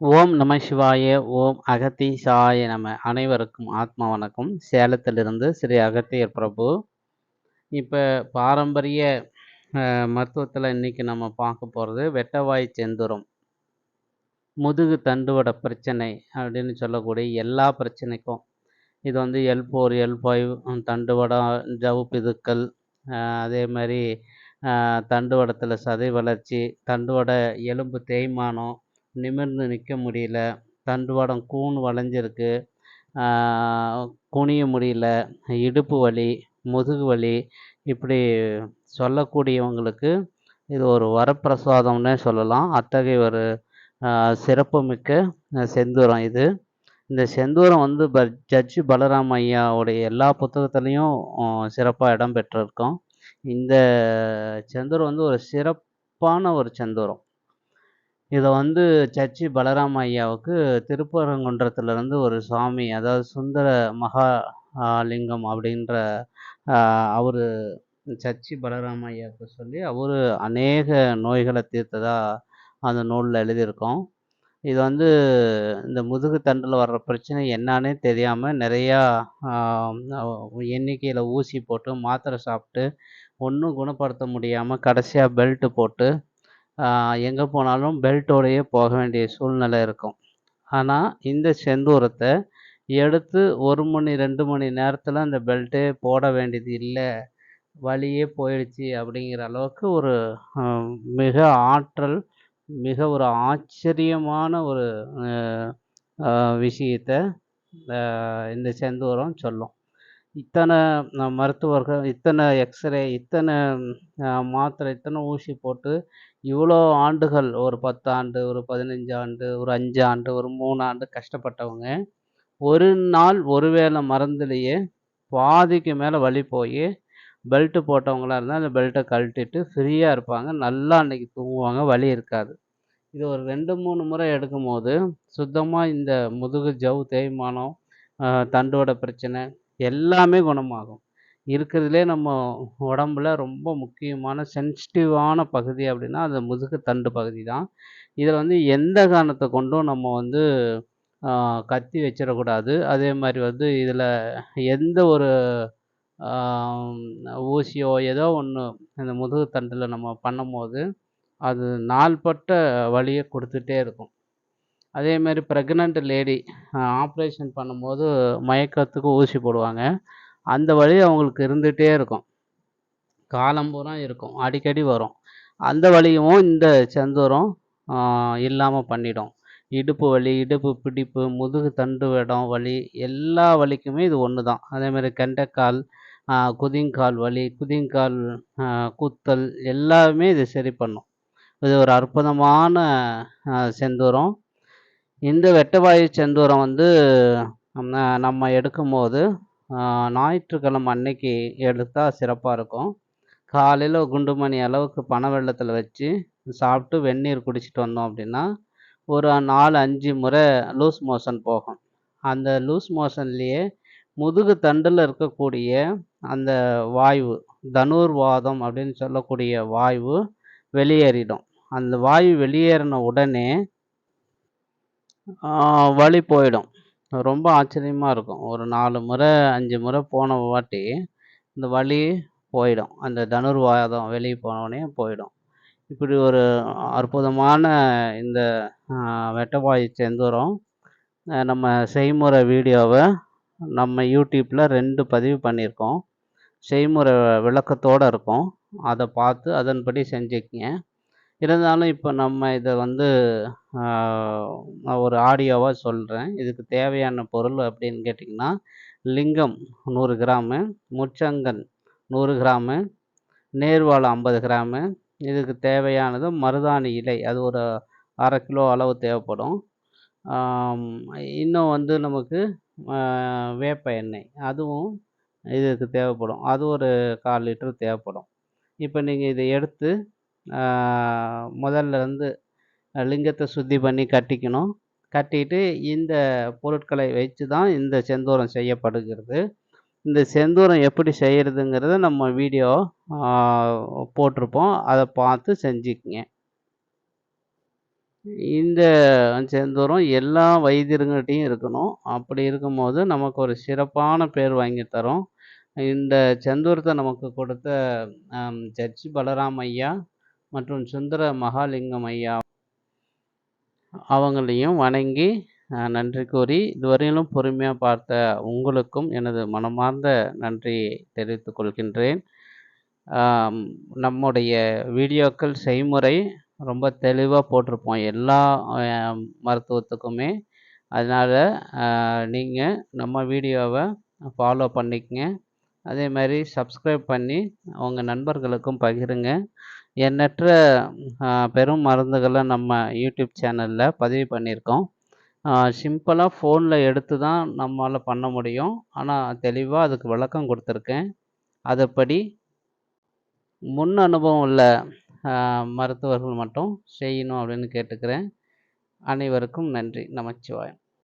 ஓம் நம சிவாய ஓம் அகத்தீசாய நம. அனைவருக்கும் ஆத்மா வணக்கம். சேலத்திலிருந்து ஸ்ரீ அகத்தியர் பிரபு. இப்போ பாரம்பரிய மருத்துவத்தில் இன்றைக்கி நம்ம பார்க்க போகிறது வெட்டவாய் செந்துரம். முதுகு தண்டுவட பிரச்சனை அப்படின்னு சொல்லக்கூடிய எல்லா பிரச்சனைக்கும். இது வந்து எல் ஃபோர் எல் ஃபைவ் தண்டுவடம் ஜவு பிதுக்கள் அதே மாதிரி தண்டுவடத்தில் சதை வளர்ச்சி தண்டுவட எலும்பு தேய்மானம் நிமிர்ந்து நிற்க முடியல. தண்டுவடம் கூன் வளைஞ்சிருக்கு. குனிய முடியல. இடுப்பு வலி முதுகு வலி இப்படி சொல்லக்கூடியவங்களுக்கு இது ஒரு வரப்பிரசாதம்னே சொல்லலாம். அத்தகைய ஒரு சிறப்புமிக்க செந்தூரம் இது. இந்த செந்தூரம் வந்து ப ஜட்ஜி பலராம் ஐயாவுடைய எல்லா புத்தகத்துலேயும் சிறப்பாக இடம் பெற்றிருக்கோம். இந்த செந்தூரம் வந்து ஒரு சிறப்பான ஒரு செந்தூரம். இதை வந்து சச்சி பலராம ஐயாவுக்கு திருப்பரங்குன்றத்துலேருந்து ஒரு சுவாமி அதாவது சுந்தர மகா லிங்கம் அப்படின்ற அவர் சச்சி பலராம ஐயாவுக்கு சொல்லி அவர் அநேக நோய்களை தீர்த்ததாக அந்த நூலில் எழுதியிருக்கோம். இது வந்து இந்த முதுகு தண்டில் வர்ற பிரச்சனை என்னானே தெரியாமல் நிறையா எண்ணிக்கையில் ஊசி போட்டு மாத்திரை சாப்பிட்டு ஒன்றும் குணப்படுத்த முடியாமல் கடைசியாக பெல்ட்டு போட்டு எங்கே போனாலும் பெல்ட்டோடையே போக வேண்டிய சூழ்நிலை இருக்கும். ஆனால் இந்த செந்தூரத்தை எடுத்து ஒரு மணி ரெண்டு மணி நேரத்தில் அந்த பெல்ட்டே போட வேண்டியது இல்லை வழியே போயிடுச்சு அப்படிங்கிற அளவுக்கு ஒரு மிக ஆற்றல் மிக ஒரு ஆச்சரியமான ஒரு விஷயத்தை இந்த செந்தூரம் சொல்லும். இத்தனை மருத்துவர்கள் இத்தனை எக்ஸ்ரே இத்தனை மாத்திரை இத்தனை ஊசி போட்டு இவ்வளோ ஆண்டுகள் ஒரு பத்தாண்டு ஒரு பதினஞ்சு ஆண்டு ஒரு அஞ்சு ஆண்டு ஒரு மூணு ஆண்டு கஷ்டப்பட்டவங்க ஒரு நாள் ஒரு வேளை மருந்துலேயே பாதிக்கு மேலே வழி போய் பெல்ட்டு போட்டவங்களாக இருந்தால் அந்த பெல்ட்டை கழட்டிட்டு ஃப்ரீயாக இருப்பாங்க. நல்லா அன்றைக்கி தூங்குவாங்க. வலி இருக்காது. இது ஒரு ரெண்டு மூணு முறை எடுக்கும் போது சுத்தமாக இந்த முதுகு ஜவ் தேய்மானம் தண்டோட பிரச்சனை எல்லாமே குணமாகும். இருக்கிறதுலே நம்ம உடம்புல ரொம்ப முக்கியமான சென்சிட்டிவான பகுதி அப்படின்னா அது முதுகு தண்டு பகுதி தான் இதில் வந்து எந்த காரணத்தை கொண்டும் நம்ம வந்து கத்தி வச்சிடக்கூடாது. அதே மாதிரி வந்து இதில் எந்த ஒரு ஊசியோ ஏதோ ஒன்று இந்த முதுகு தண்டில் நம்ம பண்ணும்போது அது நாள்பட்ட வழியை கொடுத்துட்டே இருக்கும். அதேமாரி ப்ரெக்னென்ட் லேடி ஆப்ரேஷன் பண்ணும்போது மயக்கத்துக்கு ஊசி போடுவாங்க. அந்த வழி அவங்களுக்கு இருந்துகிட்டே இருக்கும். காலம் பூரா இருக்கும். அடிக்கடி வரும். அந்த வலியும் இந்த செந்தூரம் இல்லாமல் பண்ணிடும். இடுப்பு வலி இடுப்பு பிடிப்பு முதுகு தண்டு இடம் வலி எல்லா வலிக்குமே இது ஒன்று தான் அதேமாதிரி கெண்டைக்கால் குதிங்கால் வலி குதிங்கால் குத்தல் எல்லாமே இது சரி பண்ணும். இது ஒரு அற்புதமான செந்தூரம். இந்த வெட்டவாயு செந்தூரம் வந்து நம்ம எடுக்கும்போது ஞாயிற்றுக்கிழமை அன்னைக்கு எடுத்தால் சிறப்பாக இருக்கும். காலையில் குண்டு மணி அளவுக்கு பனை வெள்ளத்தில் வச்சு சாப்பிட்டு வெந்நீர் குடிச்சிட்டு வந்தோம் அப்படின்னா ஒரு நாலு அஞ்சு முறை லூஸ் மோஷன் போகும். அந்த லூஸ் மோஷன்லேயே முதுகு தண்டில் இருக்கக்கூடிய அந்த வாயு தனுர்வாதம் அப்படின்னு சொல்லக்கூடிய வாயு வெளியேறிடும். அந்த வாயு வெளியேறின உடனே வழி போயிடும். ரொம்ப ஆச்சரியமாக இருக்கும். ஒரு நாலு முறை அஞ்சு முறை போன வாட்டி இந்த வழி போயிடும். அந்த தனுர்வாதம் வெளியே போனவுடனே போயிடும். இப்படி ஒரு அற்புதமான இந்த வெட்டவாயு செந்தூரம் நம்ம செய்முறை வீடியோவை நம்ம யூடியூப்பில் ரெண்டு பதிவு பண்ணியிருக்கோம். செய்முறை விளக்கத்தோடு இருக்கும். அதை பார்த்து அதன்படி செஞ்சுக்கங்க. இருந்தாலும் இப்போ நம்ம இதை வந்து ஒரு ஆடியோவாக சொல்கிறேன் இதுக்கு தேவையான பொருள் அப்படின்னு கேட்டிங்கன்னா லிங்கம் நூறு கிராமு முச்சங்கன் நூறு கிராமு நேர்வாழை ஐம்பது கிராமு இதுக்கு தேவையானது மருதாணி இலை அது ஒரு அரை கிலோ அளவு தேவைப்படும். இன்னும் வந்து நமக்கு வேப்ப எண்ணெய் அதுவும் இதுக்கு தேவைப்படும். அது ஒரு கால் லிட்டர் தேவைப்படும். இப்போ நீங்கள் இதை எடுத்து முதல்ல வந்து லிங்கத்தை சுத்தி பண்ணி கட்டிக்கணும் கட்டிட்டு இந்த பொருட்களை வச்சு தான் இந்த செந்தூரம் செய்யப்படுகிறது இந்த செந்தூரம் எப்படி செய்கிறதுங்கிறத நம்ம வீடியோ போட்டிருப்போம் அதை பார்த்து செஞ்சுக்கங்க இந்த செந்தூரம் எல்லா வைத்தியர்கள்ட்டையும் இருக்கணும். அப்படி இருக்கும்போது நமக்கு ஒரு சிறப்பான பேர் வாங்கி தரும். இந்த செந்தூரத்தை நமக்கு கொடுத்த அம் ஜட்ஜ் பலராம் ஐயா மற்றும் சுந்தர மகாலிங்கம் ஐயா அவங்களையும் வணங்கி நன்றி கூறி, இதுவரையிலும் பொறுமையாக பார்த்த உங்களுக்கும் எனது மனமார்ந்த நன்றியை தெரிவித்துக் கொள்கின்றேன். நம்முடைய வீடியோக்கள் செய்முறை ரொம்ப தெளிவாக போட்டிருப்போம். எல்லா மருத்துவத்துக்குமே. அதனால நீங்கள் நம்ம வீடியோவை ஃபாலோ பண்ணிக்கங்க. அதே மாதிரி சப்ஸ்கிரைப் பண்ணி உங்கள் நண்பர்களுக்கும் பகிருங்க. எண்ணற்ற பெரும் மருந்துகளை நம்ம யூடியூப் சேனலில் பதிவு பண்ணியிருக்கோம். சிம்பிளாக ஃபோனில் எடுத்து தான் நம்மளால் பண்ண முடியும். ஆனால் தெளிவாக அதுக்கு விளக்கம் கொடுத்துருக்கேன் அதுபடி முன் அனுபவம் உள்ள மருத்துவர்கள் மட்டும் செய்யணும் அப்படின்னு கேட்டுக்கிறேன். அனைவருக்கும் நன்றி. நமச்சிவாயம்.